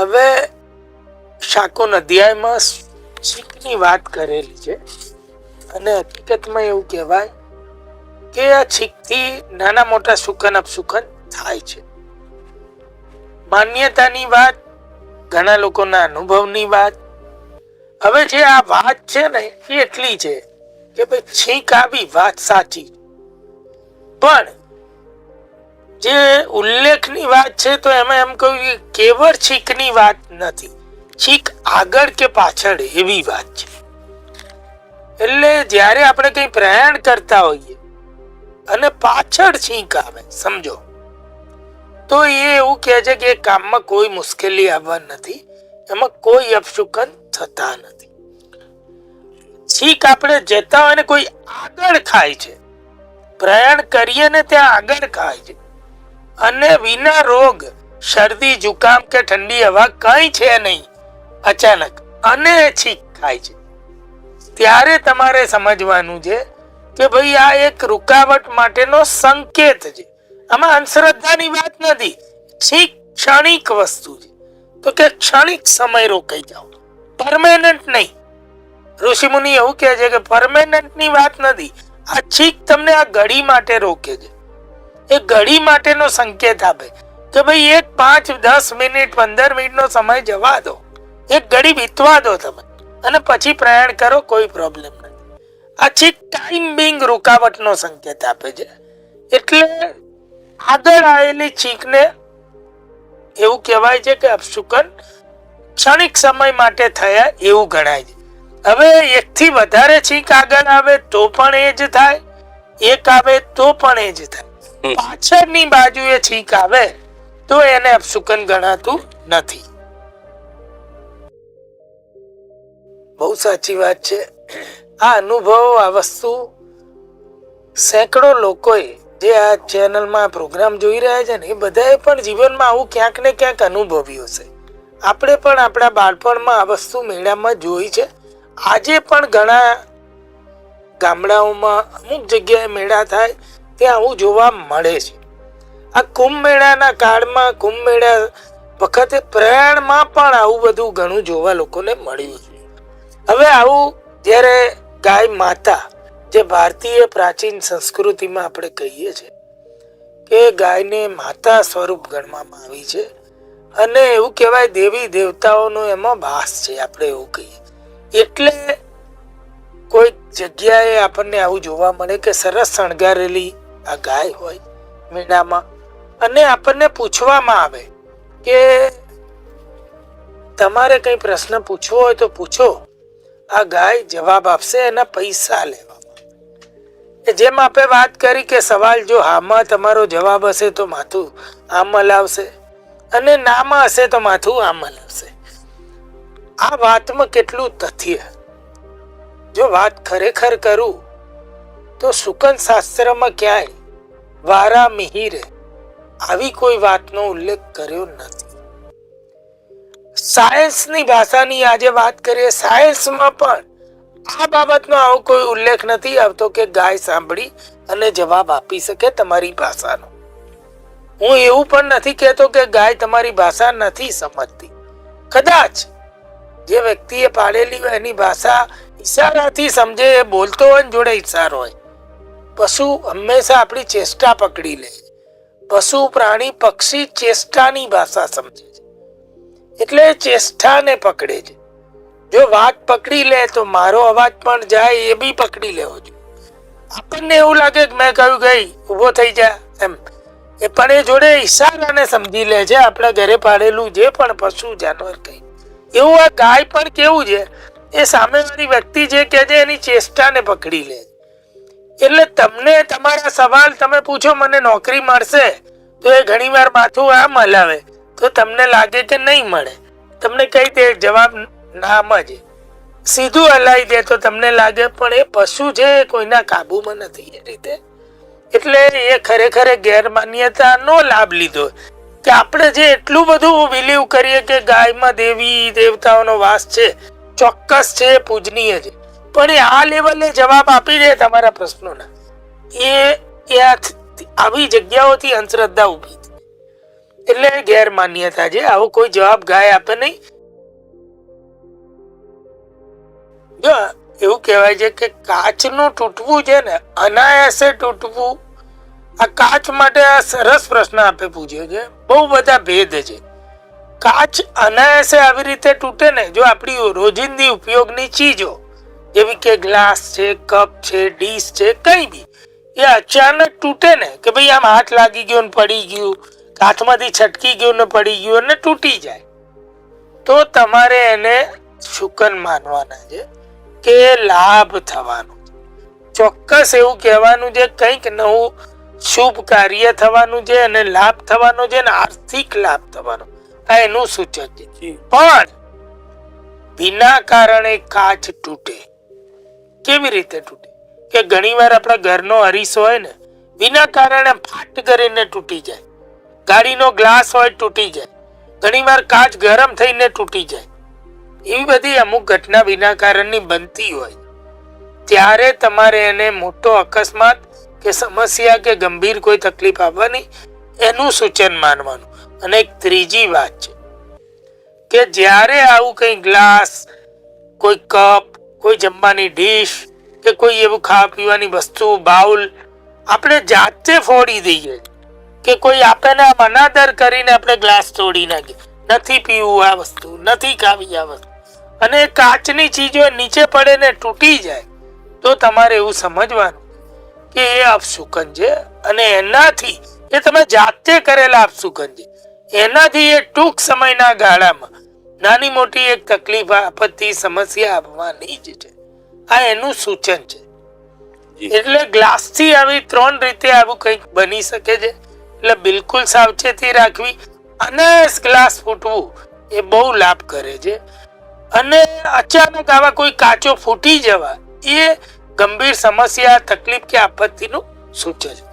હવે શાકોન અધ્યાયમાં છીકની વાત કરેલી છે. અને હકીકતમાં એવું કહેવાય કે આ છીકથી નાના મોટા સુકન અપસુકન થાય છે. માન્યતાની વાત, ઘણા લોકોના અનુભવની વાત. હવે જે આ વાત છે ને, એ એટલી છે કે ભાઈ છીંક આવી વાત સાચી. પણ જે ઉલ્લેખની વાત છે તો એમાં એમ કહ્યું કે કેવળ છીકની વાત નથી. છીક આગળ કે પાછળ એવી વાત છે. એટલે જ્યારે આપણે કંઈ પ્રયાણ કરતા હોઈએ અને પાછળ છીંક આવે, સમજો, તો એ એવું કહે છે કે એ કામમાં કોઈ મુશ્કેલી આવવા નથી, એમાં કોઈ અપશુકન થતા નથી. છીક આપણે જતા હોય ને કોઈ આગળ ખાય છે. પ્રયાણ કરીએ ને ત્યાં આગળ ખાય છે. અને વિના રોગ શરદી, જુકામ કે ઠંડી હવા કઈ છે નહીં. અચાનક અને છીક ખાય છે. ત્યારે તમારે સમજવાનું છે કે ભાઈ આ એક રૂકાવટ માટેનો સંકેત છે. આમાં અંધશ્રદ્ધાની વાત નથી. છીક ક્ષણિક વસ્તુ છે. તો કે ક્ષણિક સમય રોકાઈ જાઓ. પરમેનન્ટ નહીં. ઋષિમુનિ એવું કહે છે કે પરમેનન્ટની વાત નથી. આ છીક તમને આ ઘડી માટે રોકે છે. એ ઘડી માટેનો સંકેત આપે કે ભાઈ એક પાંચ, દસ મિનિટ, પંદર મિનિટનો સમય જવા દો. એક ઘડી વીતવા દો તમે અને પછી પ્રયાણ કરો, કોઈ પ્રોબ્લેમ નથી. આ છે ટાઈમ બિંગ રૂકાવટનો સંકેત આપે છે. એટલે આગળ આવેલી છીંકને એવું કહેવાય છે કે અપશુકન ક્ષણિક સમય માટે થયા એવું ગણાય છે. હવે એકથી વધારે છીંક આગળ આવે તો પણ એ જ થાય, એક આવે તો પણ એ જ થાય. પાછળની બાજુએ છીંક આવે, તો એને અપશુકન ગણાતું નથી. બહુ સાચી વાત છે. આ અનુભવ, આ વસ્તુ સેંકડો લોકોએ જે આ ચેનલમાં પ્રોગ્રામ જોઈ રહ્યા છે ને, એ બધાએ પણ જીવનમાં આવું ક્યાંક ને ક્યાંક અનુભવ્યું છે આપણે પણ આપણા બાળપણમાં આ વસ્તુ મેળામાં જોઈ છે. આજે પણ ઘણા ગામડાઓમાં અમુક જગ્યાએ મેળા થાય ત્યાં આવું જોવા મળે છે. આ કુંભ મેળાના કાળમાં કુંભ મેળા વખતે પ્રયાણમાં પણ આવું બધું ઘણું જોવા લોકોને મળ્યું છે. હવે આવું જ્યારે ગાય માતા, જે ભારતીય પ્રાચીન સંસ્કૃતિમાં આપણે કહીએ છીએ કે ગાયને માતા સ્વરૂપ ગણવામાં આવી છે અને એવું કહેવાય દેવી દેવતાઓનો એમાં વાસ છે આપણે એવું કહીએ. એટલે કોઈ જગ્યાએ આપણને આવું જોવા મળે કે સરસ શણગારેલી આ ગાય હોય મેળામાં અને આપણને પૂછવામાં આવે કે તમારે કઈ પ્રશ્ન પૂછવો હોય તો પૂછો. આ ગાય જવાબ આપશે એના પૈસા લેવામાં જેમ આપણે વાત કરી કે સવાલ જો હામાં તમારો જવાબ હશે તો માથું આમ લાવશે અને નામાં હશે તો માથું આમ લાવશે આ વાતમાં કેટલું તથ્ય. જો વાત ખરેખર કરું તો સુકન શાસ્ત્રમાં ક્યાંય વારા મિહિરે આવી કોઈ વાતનો ઉલ્લેખ કર્યો નથી. સાયન્સની ભાષાની આજે વાત કરીએ, સાયન્સમાં પણ આ બાબતનો આવો કોઈ ઉલ્લેખ નથી આવતો કે ગાય સાંભળી અને જવાબ આપી શકે તમારી ભાષાનો. હું એવું પણ નથી કહેતો કે ગાય તમારી ભાષા નથી સમજતી. કદાચ જે વ્યક્તિએ પાડેલી હોય એની ભાષા ઈશારાથી સમજે, એ બોલતો હોય ને જોડે ઈશારો હોય. પશુ હંમેશા આપણી ચેષ્ટા પકડી લે પશુ પ્રાણી પક્ષી ચેષ્ટાની ભાષા સમજે છે. એટલે ચેષ્ટાને પકડે છે. જો વાત પકડી લે તો મારો અવાજ પણ જાય એ બી પકડી લેવો જોઈએ. આપણને એવું લાગે કે મેં કહ્યું, ગઈ, ઊભો થઈ જા. એમ. એ પણ એ જોડે ઈશારાને સમજી લે છે આપણા ઘરે પાડેલું જે પણ પશુ, જાનવર કઈ. એવું આ ગાય પણ કેવું છે? એ સામેવાળી વ્યક્તિ જે કહે છે એની ચેષ્ટાને પકડી લે એટલે તમને તમારા સવાલ તમે પૂછો, મને નોકરી મળશે, તો એ ઘણીવાર માથું આમ હલાવે. તો તમને લાગે કે નહીં મળે. તમને કહી દે જવાબ નામ જ. સીધું હલાવી દે તો તમને લાગે, પણ એ પશુ છે એ કોઈના કાબુમાં નથી એ રીતે. એટલે એ ખરેખર ગેરમાન્યતાનો લાભ લીધો. કે આપણે જે એટલું બધું બિલીવ કરીએ કે ગાયમાં દેવી દેવતાઓનો વાસ છે, ચોક્કસ છે, પૂજનીય છે. પણ એ આ લેવલે જવાબ આપી દે તમારા પ્રશ્નોના. એ આવી જગ્યાઓથી અંધશ્રદ્ધા ઊભી એટલે ગેરમાન્યતા છે. આવો કોઈ જવાબ ગાય આપે નહીં. જો, એવું કહેવાય છે કે કાચનું તૂટવું છે ને, અનાયાસે તૂટવું, આ કાચ માટે આ સરસ પ્રશ્ન આપે પૂછ્યો છે. બહુ બધા ભેદ છે. કાચ અનાયાસે આવી રીતે તૂટે ને, જો આપણી રોજિંદી ઉપયોગની ચીજો જેવી કે ગ્લાસ છે કપ છે ડીશ છે કઈ બી. એ અચાનક તૂટે ને કે ભાઈ આમ હાથ લાગી ગયો ને પડી ગયું હાથમાંથી છટકી ગયું ને પડી ગયું ને તૂટી જાય. તો તમારે એને શુકન માનવાના છે કે લાભ થવાનો. ચોક્કસ એવું કહેવાનું છે કંઈક નવું શુભ કાર્ય થવાનું છે અને લાભ થવાનો છે અને આર્થિક લાભ થવાનો. આ એનું સૂચક છે. પણ વિના કારણે કાચ તૂટે. કેવી રીતે તૂટે? કે ઘણીવાર આપણા ઘરનો અરીસો હોય ને, વિના કારણે ફાટ કરીને તૂટી જાય. ગાડીનો ગ્લાસ હોય તૂટી જાય. ઘણીવાર કાચ ગરમ થઈને તૂટી જાય. એવી બધી અમુક ઘટના વિના કારણની બનતી હોય. ત્યારે તમારે એને મોટો અકસ્માત કે સમસ્યા કે ગંભીર કોઈ તકલીફ આવવાની, એનું સૂચન માનવાનું. અને એક ત્રીજી વાત છે કે જ્યારે આવું કંઈ ગ્લાસ, કોઈ કપ કોઈ જમવાની ડીશ કે કોઈ એવું ખાવા પીવાની વસ્તુ, બાઉલ, આપણે જાતે ફોડી દઈએ કે કોઈ આપણને અનાદર કરીને આપણે ગ્લાસ તોડી નાખીએ. નથી પીવું આ વસ્તુ, નથી ખાવી આ વસ્તુ. અને કાચની ચીજો નીચે પડે ને તૂટી જાય, તો તમારે એવું સમજવાનું કે એ અપશુકન છે અને એનાથી એ તમે જાતે કરેલા અપશુકન છે. એનાથી એ ટૂંક સમયના ગાળામાં નાની મોટી એક તકલીફ આપત્તિ સમસ્યા આવવાની જ છે. આ એનું સૂચન છે. એટલે ગ્લાસથી આવી ત્રણ રીતે આવું કંઈક બની શકે છે. એટલે બિલકુલ સાવચેતી રાખવી અને ગ્લાસ ફૂટવું એ બહુ લાભ કરે છે. અને અચાનક આવા કોઈ કાચો ફૂટી જવા એ ગંભીર સમસ્યા તકલીફ કે આપત્તિનું સૂચન છે.